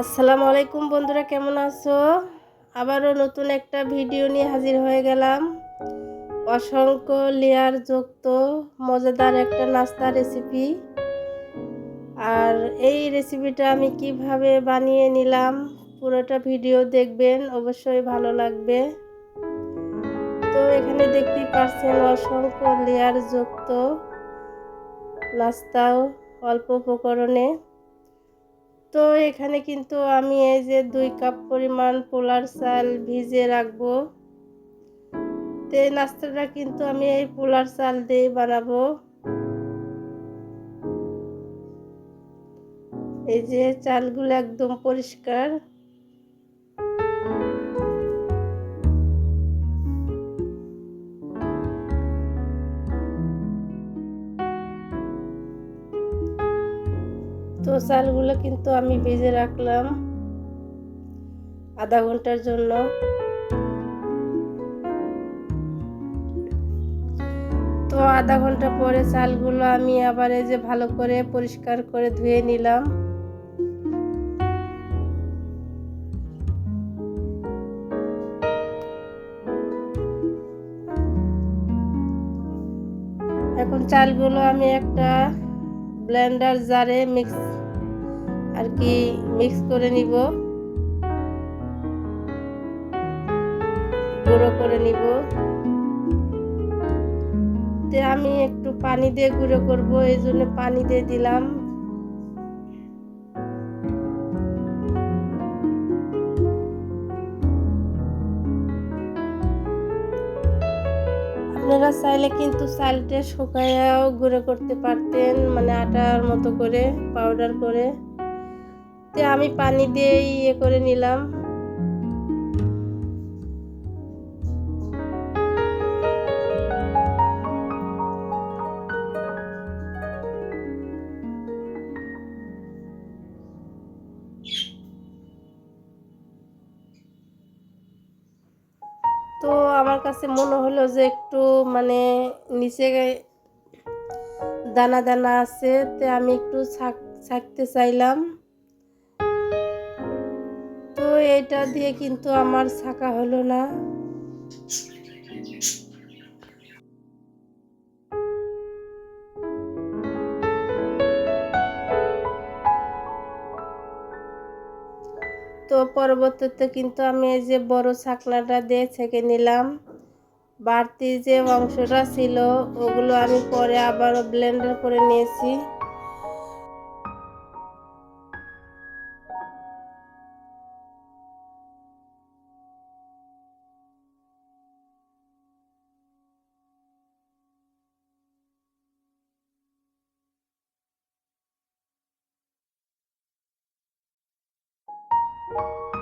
আসসালামু আলাইকুম বন্ধুরা, কেমন আছো? আবারও নতুন একটা ভিডিও নিয়ে হাজির হয়ে গেলাম। অসংখ্য লেয়ার যুক্ত, মজাদার একটা নাস্তা রেসিপি আর এই রেসিপিটা আমি কীভাবে বানিয়ে নিলাম, পুরোটা ভিডিও দেখবেন, অবশ্যই ভালো লাগবে। তো এখানে দেখতেই পাচ্ছেন অসংখ্য লেয়ার যুক্ত নাস্তাও অল্প উপকরণে। তো এখানে কিন্তু আমি এই যে দুই কাপ পরিমাণ পোলার চাল ভিজে রাখব। তো এই নাস্তাটা কিন্তু আমি এই পোলার চাল দিয়ে বানাবো। এই যে চালগুলো একদম পরিষ্কার। তো চালগুলো কিন্তু আমি ভেজে রাখলাম আধা ঘণ্টার জন্য। তো আধা ঘণ্টা পরে চালগুলো আমি আবার এই যে ভালো করে পরিষ্কার করে ধুয়ে নিলাম। এখন চালগুলো আমি একটা ব্লেন্ডার জারে মিক্স আর কি মিক্স করে নিব। গুঁড়ো করে নিব। আমি একটু পানি দিয়ে গুঁড়ো করব, এই জন্য পানি দিয়ে দিলাম। আপনারা চাইলে কিন্তু চালটা শুকায়াও গুঁড়ো করতে পারতেন মানে আটার মতো করে পাউডার করে। তো আমি পানি দিয়ে ইয়ে করে নিলাম। তো আমার কাছে মনে হলো যে একটু মানে নিচে দানা দানা আছে, তো আমি একটু ছাক, ছাকতে চাইলাম। এটা দিয়ে কিন্তু আমার ছাকা হলো না। তো পরবর্তীতে কিন্তু আমি এই যে বড় ছাকনাটা দিয়ে ছেঁকে নিলাম। বাড়তি যে অংশটা ছিল, ওগুলো আমি পরে আবারও ব্লেন্ডার করে নিয়েছি। তো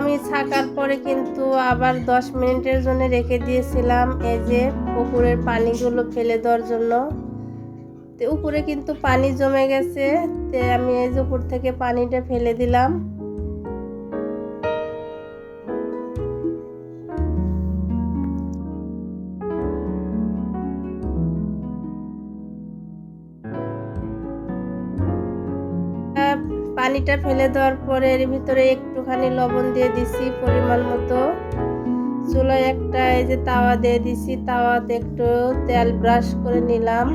আমি ছাকার পরে কিন্তু আবার দশ মিনিটের জন্য রেখে দিয়েছিলাম এই যে পুকুরের পানিগুলো ফেলে দেওয়ার জন্য। উপরে কিন্তু পানি জমে গেছে, তে আমি এই যে উপর থেকে পানিটা ফেলে দিলাম। পানিটা ফেলে দেওয়ার পরে এর ভিতরে একটুখানি লবণ দিয়ে দিছি পরিমাণ মতো। চুলায় একটা এই যে তাওয়া দিয়ে দিছি, তাওয়াতে একটু তেল ব্রাশ করে নিলাম।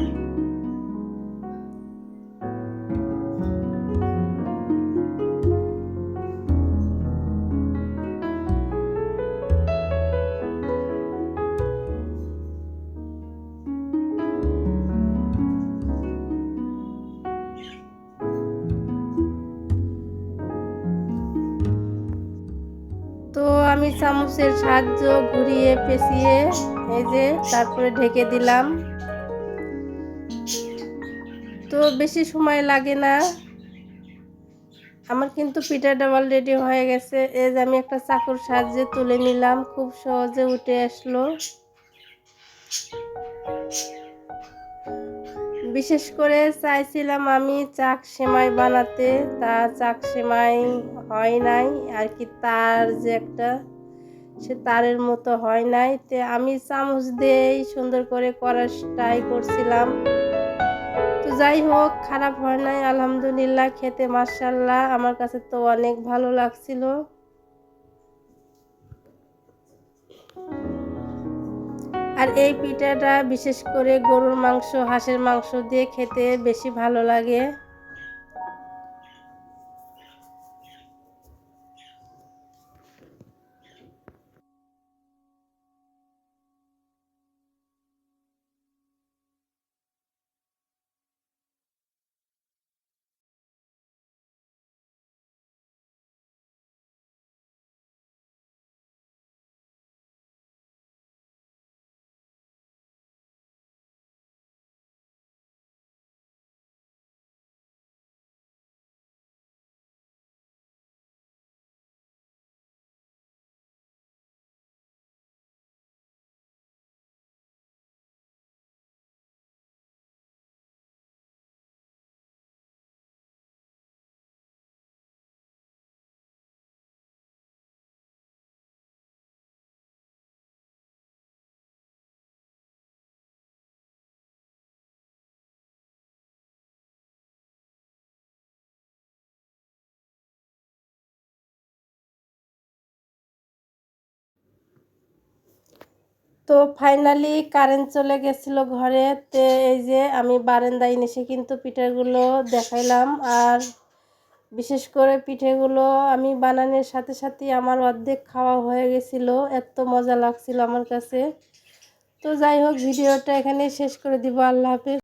আমি চামচের সাহায্য ঘুরিয়ে পেঁচিয়ে এই যে তারপরে ঢেকে দিলাম। তো বেশি সময় লাগে না। আমার কিন্তু পিঠাটা অলরেডি হয়ে গেছে। এই যে আমি একটা চাকুর সাহায্যে তুলে নিলাম। খুব সহজে উঠে আসলো। বিশেষ করে চাইছিলাম আমি চাক সেমাই বানাতে। তা চাক সেমাই হয় নাই, আর কি তার যে একটা, সে তারের মতো হয় নাই। তে আমি চামচ দিয়েই সুন্দর করে করার ট্রাই করছিলাম। তো যাই হোক, খারাপ হয় নাই, আলহামদুলিল্লাহ, খেতে মার্শাল্লাহ আমার কাছে তো অনেক ভালো লাগছিল। আর এই পিঠাটা বিশেষ করে গরুর মাংস হাঁসের মাংস দিয়ে খেতে বেশি ভালো লাগে। তো ফাইনালি কারেন্ট চলে গেছিল ঘরে। তে এই যে আমি বারান্দায় এসে কিন্তু পিঠেগুলো দেখাইলাম। আর বিশেষ করে পিঠেগুলো আমি বানানোর সাথে সাথে আমার অর্ধেক খাওয়া হয়ে গেছিল। এত মজা লাগছিল আমার কাছে। তো যাই হোক, ভিডিওটা এখানে শেষ করে দিব। আল্লাহ হাফিজ।